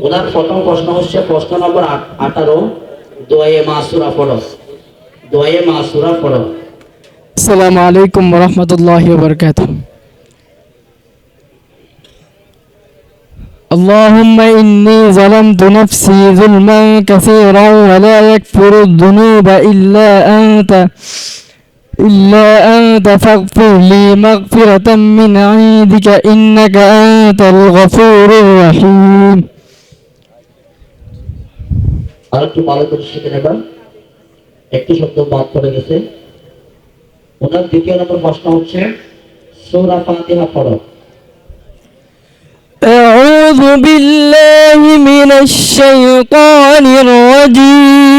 ওনার প্রথম প্রশ্ন হচ্ছে প্রশ্ন নম্বর আট- আঠারো দোয়ে মাসুরা পড়ো দোয়ে মাসুরা পড়ো السلام عليكم ورحمة الله وبركاته اللهم إني ظلمت نفسي ظلما كثيرا ولا يكفر الذنوب إلا أنت إلا أنت فاغفر لي مغفرة من عندك إنك أنت الغفور الرحيم আর একটু ভালো করে শিখে নেবেন একটি শব্দ বাদ পড়ে গেছে ওনার দ্বিতীয় নম্বর প্রশ্ন হচ্ছে সৌরা ফাতিহা পড়ো أعوذ بالله من الشيطان الرجيم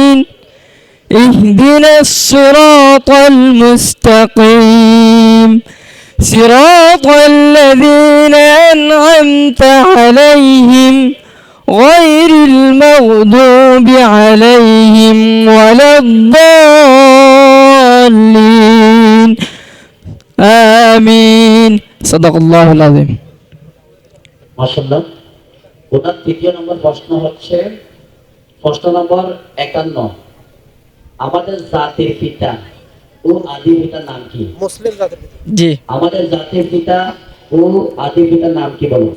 اهدنا الصراط المستقيم صراط الذين أنعمت عليهم غير المغضوب عليهم ولا الضالين آمين صدق الله العظيم মাসাল্লাহ ওনার তৃতীয় নম্বর প্রশ্ন হচ্ছে প্রশ্ন নম্বর একান্ন আমাদের জাতির পিতা ও আদি পিতার নাম কি? মুসলিম জাতির ভিতরে জি। আমাদের জাতির পিতা ও আদি পিতার নাম কি বলো?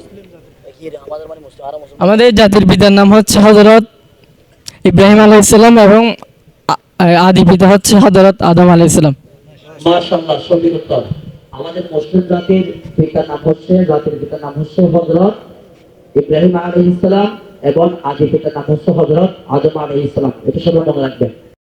আমাদের মানে মুসলিম আরও মুসলিম। আমাদের জাতির পিতার নাম হচ্ছে হজরত ইব্রাহিম আলাইসাল্লাম এবং আদি পিতা হচ্ছে হজরত আদম আলাইসাল্লাম মাশাআল্লাহ সঠিক উত্তর। আমাদের মুসলিম জাতির পিতার নাম হচ্ছে জাতির পিতার নাম হচ্ছে হযরত ইব্রাহিম আলাইহিস সালাম এবং আদি পিতার নাম হচ্ছে হযরত আদম আলাইহিস সালাম। এটা সবাই মনে রাখবেন।